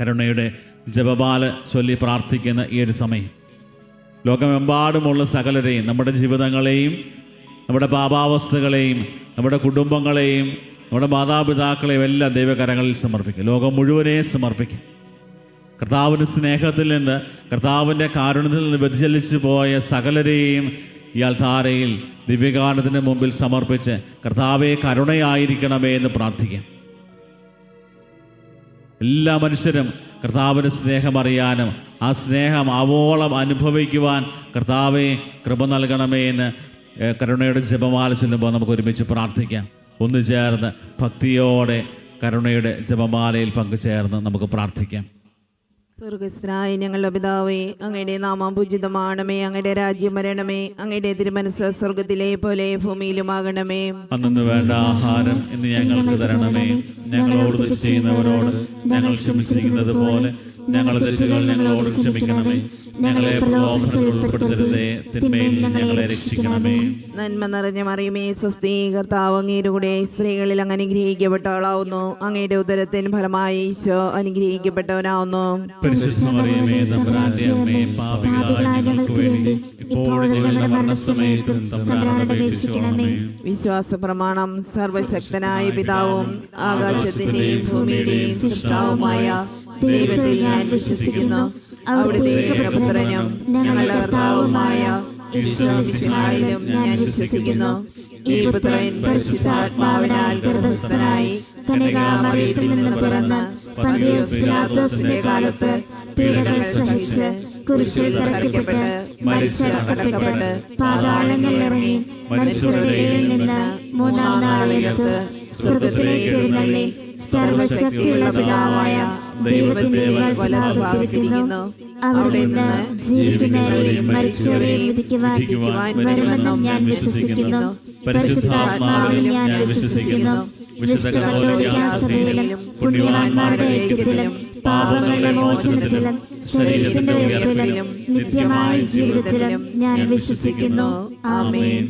കരുണയുടെ ജപപാല ചൊല്ലി പ്രാർത്ഥിക്കുന്ന ഈ ഒരു സമയം. ലോകമെമ്പാടുമുള്ള സകലരെയും നമ്മുടെ ജീവിതങ്ങളെയും നമ്മുടെ പാപാവസ്ഥകളെയും നമ്മുടെ കുടുംബങ്ങളെയും നമ്മുടെ മാതാപിതാക്കളെയും എല്ലാം ദൈവകരങ്ങളിൽ സമർപ്പിക്കും ലോകം മുഴുവനെ സമർപ്പിക്കും കർത്താവിന്റെ സ്നേഹത്തിൽ നിന്ന് കർത്താവിന്റെ കാരുണ്യത്തിൽ നിന്ന് വ്യതിചലിച്ചു പോയ സകലരെയും ഇയാൾ ധാരയിൽ ദിവ്യകാരണത്തിന്റെ മുമ്പിൽ സമർപ്പിച്ച് കർത്താവെ കരുണയായിരിക്കണമേ എന്ന് പ്രാർത്ഥിക്കാം. എല്ലാ മനുഷ്യരും കർത്താവിന്റെ സ്നേഹം അറിയാനും ആ സ്നേഹം ആവോളം അനുഭവിക്കുവാൻ കർത്താവെ കൃപ നൽകണമേ എന്ന് കരുണയുടെ ജപമാല ചൊല്ലുമ്പോൾ നമുക്ക് ഒരുമിച്ച് പ്രാർത്ഥിക്കാം. ഒന്നു ചേർന്ന് ഭക്തിയോടെ കരുണയുടെ ജപമാലയിൽ പങ്കുചേർന്ന് നമുക്ക് പ്രാർത്ഥിക്കാം. സ്വർഗസ്ഥനായ ഞങ്ങളുടെ പിതാവേ അങ്ങയുടെ നാമം പൂജിതമാണമേ അങ്ങയുടെ രാജ്യം വരണമേ അങ്ങയുടെ തിരുമനസ് സ്വർഗത്തിലെ പോലെ ഭൂമിയിലുമാകണമേ. അന്നു വേണ്ട ആഹാരം ഇന്ന് ഞങ്ങൾക്ക് തരണമേ. ഞങ്ങളോട് ചെയ്യുന്നവരോട് ഞങ്ങൾ ക്ഷമിച്ചിരിക്കുന്നത് പോലെ ഞങ്ങളുടെ തെറ്റുകൾ ഞങ്ങളോട് ക്ഷമിക്കണമേ. ഞങ്ങളെ പ്രലോഭനത്തിൽ ഉൾപ്പെടുത്തരുതേ. തിന്മയിൽ നിന്ന് ഞങ്ങളെ രക്ഷിക്കണമേ. നന്മ നിറഞ്ഞ മറിയുമേ സ്വസ്തി കർത്താവ് അങ്ങയുടെ കൂടെ സ്ത്രീകളിൽ അങ്ങ് അനുഗ്രഹിക്കപ്പെട്ടവളാവുന്നു. അങ്ങയുടെ ഉദരത്തിൻ ഫലമായി ഈശോ അനുഗ്രഹിക്കപ്പെട്ടവനാവുന്നു. പരിശുദ്ധ മറിയമേ തമ്പുരാന്റെ അമ്മയെ പാപികളായ ഞങ്ങൾക്ക് വേണ്ടി ഇപ്പോഴും ഞങ്ങളുടെ മരണസമയത്തും തമ്പുരാനോട് അപേക്ഷിച്ചുകൊള്ളണമേ വിശ്വാസ പ്രമാണം സർവശക്തനായ പിതാവും ആകാശത്തിന്റെയും ഭൂമിയുടെയും സൃഷ്ടാവുമായ ദൈവത്തിൽ ഞാൻ വിശ്വസിക്കുന്നു. അവിടുത്തെ ഏകപുത്രനും ഞങ്ങളുടെ കർത്താവുമായ ഈശ്വരസിഹായിലും ഞാൻ വിശ്വസിക്കുന്നു. ഈ പുത്രൻ പരിശുദ്ധാത്മാവിനാൽ ഗർഭസ്ഥനായി കന്യകാമറിയത്തിൽ നിന്ന് പിറന്ന് പന്തിയോസ് പിലാത്തോസിന്റെ കാലത്ത് പീഡകൾ സഹിച്ച് കുരിശിൽ തറയ്ക്കപ്പെട്ട് മരിച്ചടക്കപ്പെട്ട് പാതാളങ്ങളിൽ ഇറങ്ങി മനുഷ്യരുടെ നിന്ന് മൂന്നാം നാളിലത്ത് സ്വർഗത്തിലേക്ക് എഴുന്നള്ളി സർവശക്തിയുള്ള പിതാവായ ദൈവത്തിന്റെ വലഭാഗത്തിരിക്കുന്നു അവിടെ നിന്ന് ജീവിക്കുന്നവരെയും മരിച്ചവരെയും വിധിക്കുവാൻ വരുമെന്നും ഞാൻ വിശ്വസിക്കുന്നു. പരിശുദ്ധാത്മാവിലും ഞാൻ വിശ്വസിക്കുന്നു. വിശുദ്ധ കത്തോലിക്കാ സഭയിലും പുണ്യവാന്മാരുടെ ഐക്യത്തിലും പാപങ്ങളുടെ മോചനത്തിലും ശരീരത്തിന്റെ ഉയർപ്പിലും നിത്യമായ ജീവിതത്തിലും ഞാൻ വിശ്വസിക്കുന്നു. ആമേൻ.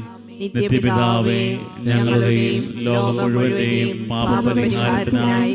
നിത്യപിതാവേ ഞങ്ങളുടെയും ലോകം മുഴുവന്റെയും പാപപരിഹാരത്തിനായി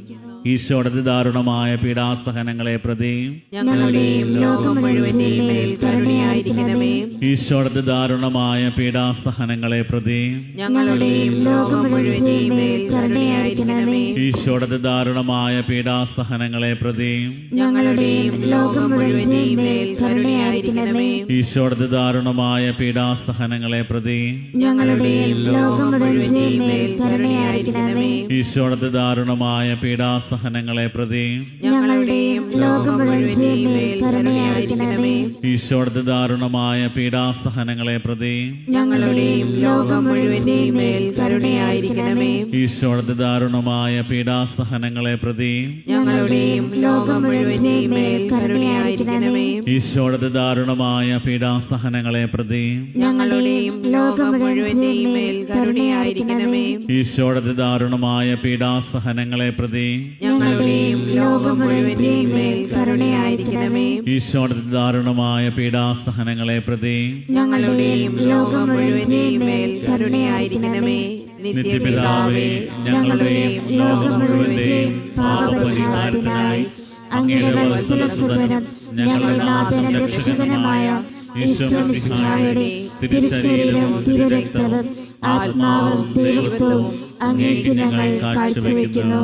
ഈശോയുടെ ദാരുണമായ പീഡാസഹനങ്ങളെ കരുണയായിരിക്കണമേ. ഈശോയുടെ ദാരുണമായ പീഡാസഹനങ്ങളെ കരുണയായിരിക്കണമേ. ഈശോയുടെ ദാരുണമായ പീഡാസഹനങ്ങളെ കരുണയായിരിക്കണമേ. ഈശോയുടെ ദാരുണമായ പീഡാസഹനങ്ങളെ പ്രതിയും ഈശോടതി ദാരുണമായ മുഴുവന്റെയും മേൽ പ്രതി ഈശോയുടെ ദാരുണമായ പീഡാസഹനങ്ങളെ പ്രതി ഞങ്ങളുടെയും ലോകം കരുണയായിരിക്കണമേ. ഈശോയുടെ ദാരുണമായ പീഡാസഹനങ്ങളെ പ്രതി ഞങ്ങളുടെയും ലോകം മുഴുവന്റെയും മേൽ കരുണയായിരിക്കണമേ. ഈശോയുടെ ദാരുണമായ പീഡാസഹനങ്ങളെ പ്രതി ഞങ്ങളുടെയും ലോകം മുഴുവന്റെയും മേൽ കരുണയായിരിക്കണമേ. ഈശോയുടെ ദാരുണമായ പീഡാസഹനങ്ങളെ പ്രതി ഞങ്ങളുടെയും ലോകം മുഴുവന്റെയും മേൽ കരുണയായിരിക്കണമേ. ഈശോയുടെ ദാരുണമായ പീഡാസഹനങ്ങളെ പ്രതിയും ഞങ്ങളുടെയും ലോകം മുഴുവന്റെയും മേൽ കരുണയായിരിക്കണമേ. ഈശോയുടെ ദാരുണമായ പീഡാസഹനങ്ങളെ പ്രതി ഞങ്ങളുടെയും ലോകം മുഴുവന്റെയും മേൽ കരുണയായിരിക്കണമേ. നിത്യപിതാവേ ഞങ്ങളുടെയും ലോകം മുഴുവന്റെയും പാപപരിഹാരത്തിനായി അങ്ങയുടെ വത്സലസുതനും ഞങ്ങളുടെ നാഥനും രക്ഷകനുമായ ഈശ്വരസിഹായുടെ തിരുശരീരവും തിരുരക്തവും ആത്മാവും ദൈവത്വവും അങ്ങേക്ക് ഞങ്ങൾ കാഴ്ചവെക്കുന്നു.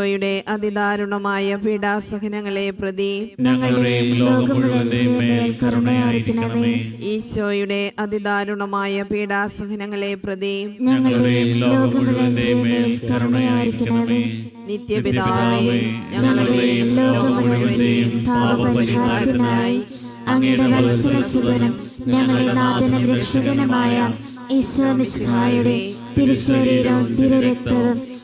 ഈശോയുടെ അതിദാരുണമായ പീഡാസഹനങ്ങളെ പ്രതി ഞങ്ങളുടെയും ലോകം മുഴുവന്റെയും മേൽ കരുണയായിരിക്കണമേ. ഈശോയുടെ അതിദാരുണമായ പീഡാസഹനങ്ങളെ പ്രതി ഞങ്ങളുടെയും ലോകം മുഴുവന്റെയും മേൽ കരുണയായിരിക്കണമേ. നിത്യപിതാവേ ഞങ്ങളുടെയും ലോകം മുഴുവന്റെയും പാപപരിഹാരത്തിനായി അങ്ങയുടെ വത്സലസുതനും ഞങ്ങളുടെ നാഥനും രക്ഷകനുമായ ഈശോ മിശിഹായുടെ തിരുശരീരവും തിരുരക്തവും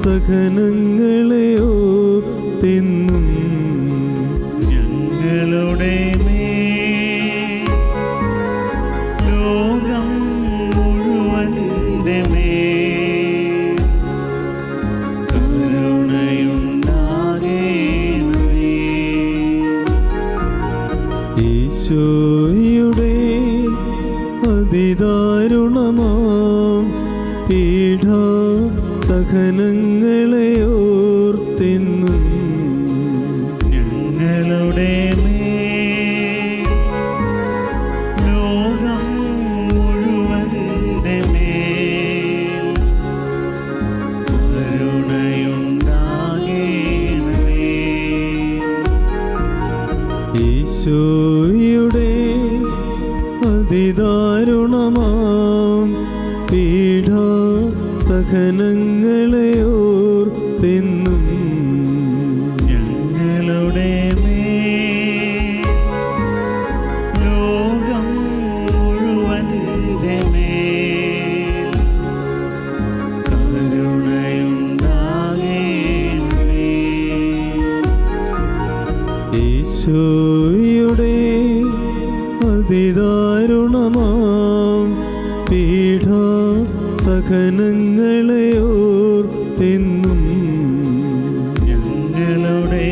സഹനങ്ങളെ തിന്നും ഞങ്ങളുടെ ലോകം മേൽ കരുണയുണ്ടാകേണമേ. ഈശോയുടെ അതിദാരുണമാം പീഡാ സഹനങ്ങളെ ഓർത്തെന്നും ഞങ്ങളുടെ ലോകം കരുണയുണ്ടാകേണമേ. ഈശോയുടെ അതിദാരുണമാം പീഡാ സഹനങ്ങളെ ഓർത്തെന്നും ഞങ്ങളുടെ ലോകം ഈശോയുടെ അതിദാരുണമാം സഹനങ്ങളെ ഓർത്തെന്നും ഞങ്ങളുടെ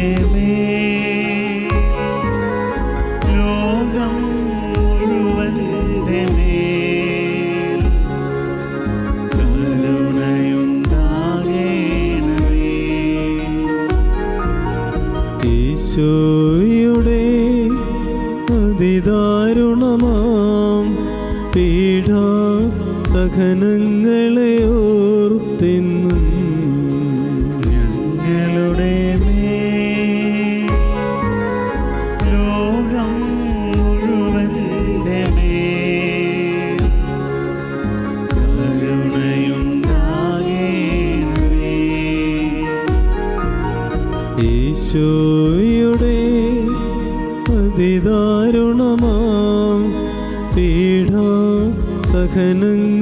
ലോകം ഈശോയുടെ അതിദാരുണമാം പീഡാ സഹനങ്ങളെ ഓർത്തെന്നും ഞങ്ങളുടെ ലോകം അതിദാരുണമാം പീഡാ സഹനങ്ങളെ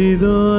അതിദാരുണമാ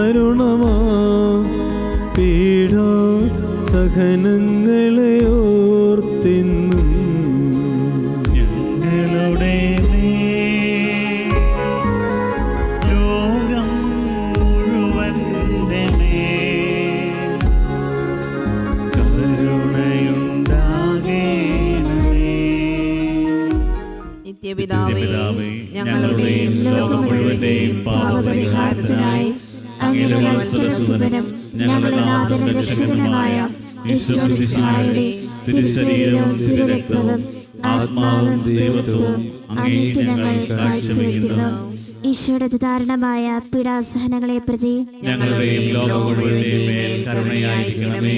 ഈശ്വരയുടെ തിരുശരീരവും തിരുരക്തവും ആത്മാവും ദൈവത്വവും അങ്ങേക്ക് ഞങ്ങൾ കാഴ്ചവെക്കുന്നു. ഈശോയുടെ ദാരുണമായ പീഡാസഹനങ്ങളെ പ്രതി ഞങ്ങളുടെയും ലോകം മുഴുവന്റെയും മേൽ കരുണയായിരിക്കണമേ.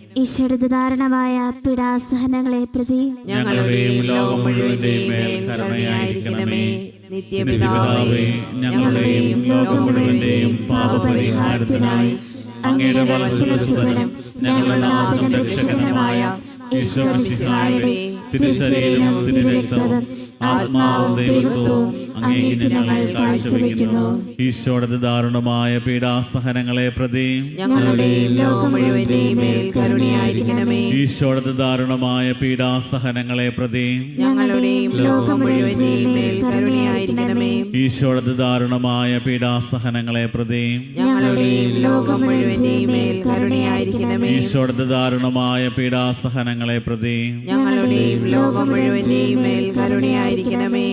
ഈശോയുടെ ദാരുണമായ പീഡാസഹനങ്ങളെ പ്രതി ഞങ്ങളുടെയും ലോകം മുഴുവന്റെയും മേൽ കരുണയായിരിക്കണമേ. നിത്യപിതാവേ ഞങ്ങളുടെയും ലോകം മുഴുവന്റെയും പാപപരിഹാരത്തിനായി അങ്ങയുടെ വത്സരസുതനും ഞങ്ങളുടെ നാഥനും രക്ഷകനുമായ തിരുശരീരവും തിരുരക്തവും ആത്മാവും ദൈവത്വവും അങ്ങേക്ക് ഞങ്ങൾ കാഴ്ചവെക്കുന്നു. ഈശോയുടെ ദാരുണമായ പീഡാസഹനങ്ങളെ പ്രതി ഈശോയുടെ ദാരുണമായ പീഡാസഹനങ്ങളെ പ്രതി ഈശോയുടെ ദാരുണമായ പീഡാസഹനങ്ങളെ പ്രതി ഞങ്ങളുടെയും ലോകം മുഴുവന്റെയും മേൽ ഈശോയുടെ ദാരുണമായ പീഡാസഹനങ്ങളെ പ്രതി ഞങ്ങളുടെയും ലോകം മുഴുവന്റെയും മേൽ കരുണയായിരിക്കണമേ.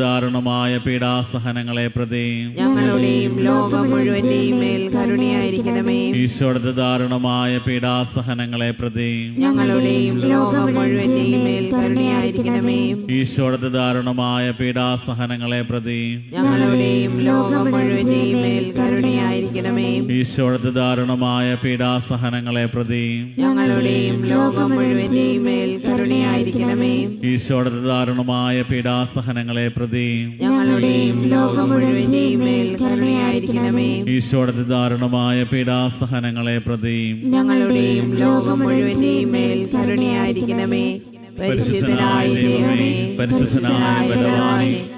ദാരുണമായ പീഡാസഹനങ്ങളെ പ്രതി ഞങ്ങളുടെയും ലോകം മുഴുവന്റെയും മേൽ കരുണയായിരിക്കണമേ. ദാരുണമായ പീഡാസഹനങ്ങളെ പ്രതി ഞങ്ങളുടെയും ലോകം മുഴുവന്റെയും മേൽ കരുണയായിരിക്കണമേ. ദാരുണമായ പീഡാസഹനങ്ങളെ പ്രതി ഞങ്ങളുടെയും ലോകം മുഴുവന്റെയും മേൽ കരുണയായിരിക്കണമേ ഈശോയുടെ ദാരുണമായ പീഡാസഹനങ്ങളെ പ്രതി. ഞങ്ങളുടെയും ലോകം മേൽ കരുണയായിരിക്കണമേ. ദാരുണമായ പീഡാസഹനങ്ങളെ പ്രതി. ഞങ്ങളുടെയും ലോകം മേൽ കരുണയായിരിക്കണമേ. ദാരുണമായ പീഡാസഹനങ്ങളെ പ്രതി. ഞങ്ങളുടെയും ലോകം മുഴുവനെയും മേൽ കരുണയായിരിക്കണമേ. പരിശുദ്ധനായ ദൈവമേ പരിശുദ്ധനായ ബലവാനെ